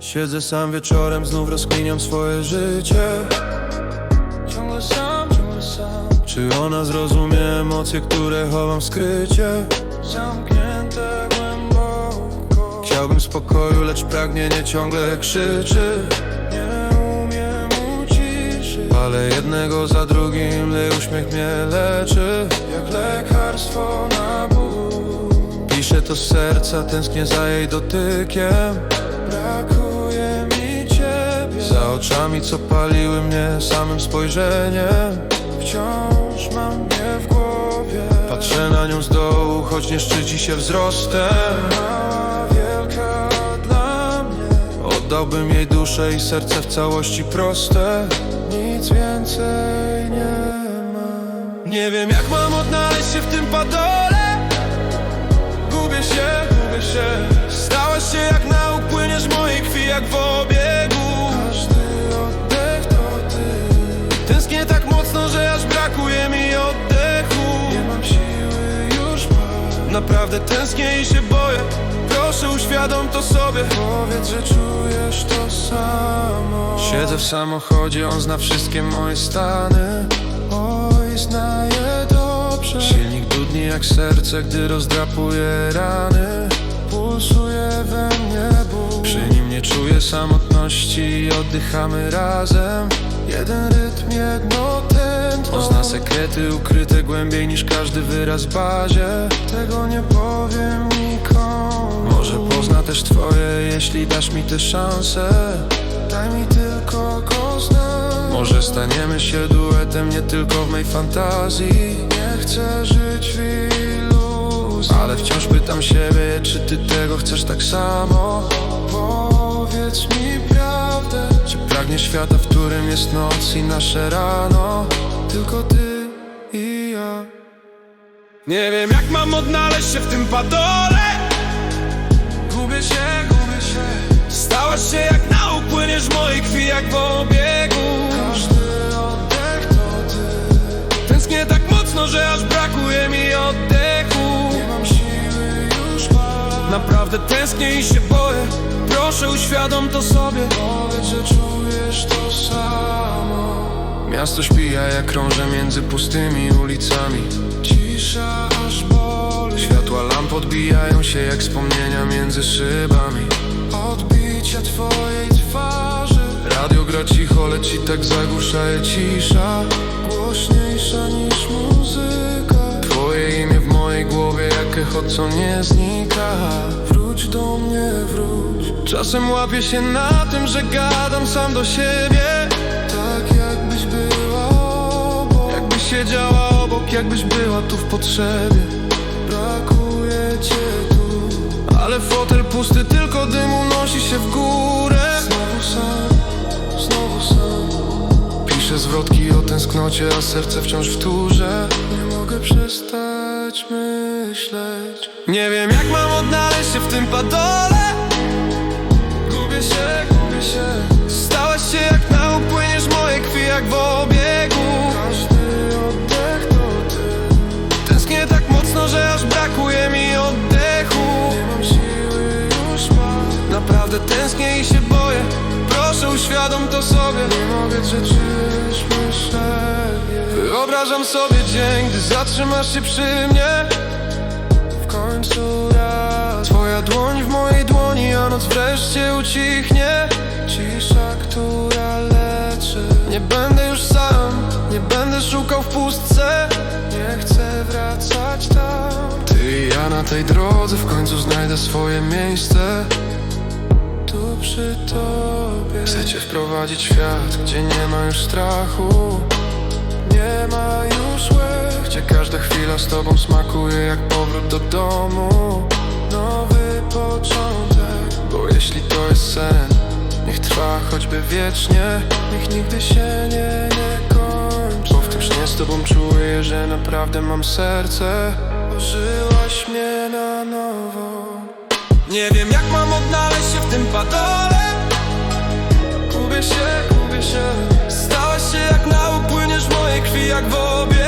Siedzę sam wieczorem, znów rozkminiam swoje życie. Ciągle sam, ciągle sam. Czy ona zrozumie emocje, które chowam w skrycie? Zamknięte głęboko. Chciałbym spokoju, lecz pragnienie ciągle krzyczy. Nie umiem uciszyć. Ale jednego za drugim, lej uśmiech mnie leczy. Jak lekarstwo na ból. Piszę to z serca, tęsknię za jej dotykiem oczami, co paliły mnie samym spojrzeniem. Wciąż mam mnie w głowie. Patrzę na nią z dołu, choć nie szczyci się wzrostem. Mała, wielka dla mnie. Oddałbym jej duszę i serce w całości proste. Nic więcej nie mam Nie wiem jak mam odnaleźć się w tym padole. Gubię się, gubię się. Stałaś się jak nauk, płyniesz w mojej krwi jak w Naprawdę tęsknię i się boję. Proszę uświadom to sobie. Powiedz, że czujesz to samo. Siedzę w samochodzie, on zna wszystkie moje stany. Oj, zna je dobrze. Silnik dudni jak serce, gdy rozdrapuje rany. Pulsuje we mnie ból. Przy nim nie czuję samotności oddychamy razem. Jeden rytm, jedno tętno On zna sekrety ukryte głębiej niż każdy wyraz w bazie. Tego nie powiem nikomu. Może pozna też twoje, jeśli dasz mi tę szansę. Daj mi tylko go znać Może staniemy się duetem nie tylko w mej fantazji. Nie chcę żyć w iluzji. Ale wciąż pytam siebie, czy ty tego chcesz tak samo? Powiedz mi prawdę. Czy pragniesz świata, w którym jest noc i nasze rano Tylko ty i ja. Nie wiem jak mam odnaleźć się w tym padole. Gubię się, gubię się. Stałaś się jak nauk, płyniesz w mojej krwi jak w obiegu. Każdy oddech to ty. Tęsknię tak mocno, że aż brakuje mi oddechu. Nie mam siły już paść Naprawdę tęsknię i się boję. Proszę uświadom to sobie. Powiedz, że czujesz to samo Miasto śpi, a ja krążę między pustymi ulicami. Cisza aż boli. Światła lamp odbijają się jak wspomnienia między szybami. Odbicia twojej twarzy. Radio gra cicho, lecz i tak zagłusza je cisza. Głośniejsza niż muzyka. Twoje imię w mojej głowie jak echo, co nie znika. Wróć do mnie, wróć. Czasem łapię się na tym, że gadam sam do siebie siedziała obok, jakbyś była tu w potrzebie. Brakuje cię tu. Ale fotel pusty, tylko dym unosi się w górę. Znowu sam, znowu sam. Piszę zwrotki o tęsknocie, a serce wciąż w turze. Nie mogę przestać myśleć. Nie wiem jak mam odnaleźć się w tym padole Naprawdę tęsknię i się boję. Proszę uświadom to sobie. Nie mogę trzeć myślenie. Wyobrażam sobie dzień, gdy zatrzymasz się przy mnie. W końcu raz. Twoja dłoń w mojej dłoni, a noc wreszcie ucichnie. Cisza, która leczy. Nie będę już sam, nie będę szukał w pustce. Nie chcę wracać tam. Ty i ja na tej drodze w końcu znajdę swoje miejsce przy tobie. Chcę cię wprowadzić świat, gdzie nie ma już strachu. Nie ma już łez. Gdzie każda chwila z tobą smakuje jak powrót do domu. Nowy początek. Bo jeśli to jest sen Niech trwa choćby wiecznie. Niech nigdy się nie, nie kończy. Bo w tym śnie z tobą czuję, że naprawdę mam serce. Ożyłaś mnie na nie wiem jak mam odnaleźć się w tym padole Gubię się, gubię się. Stałaś się jak nauk, płyniesz w mojej krwi jak w obiegu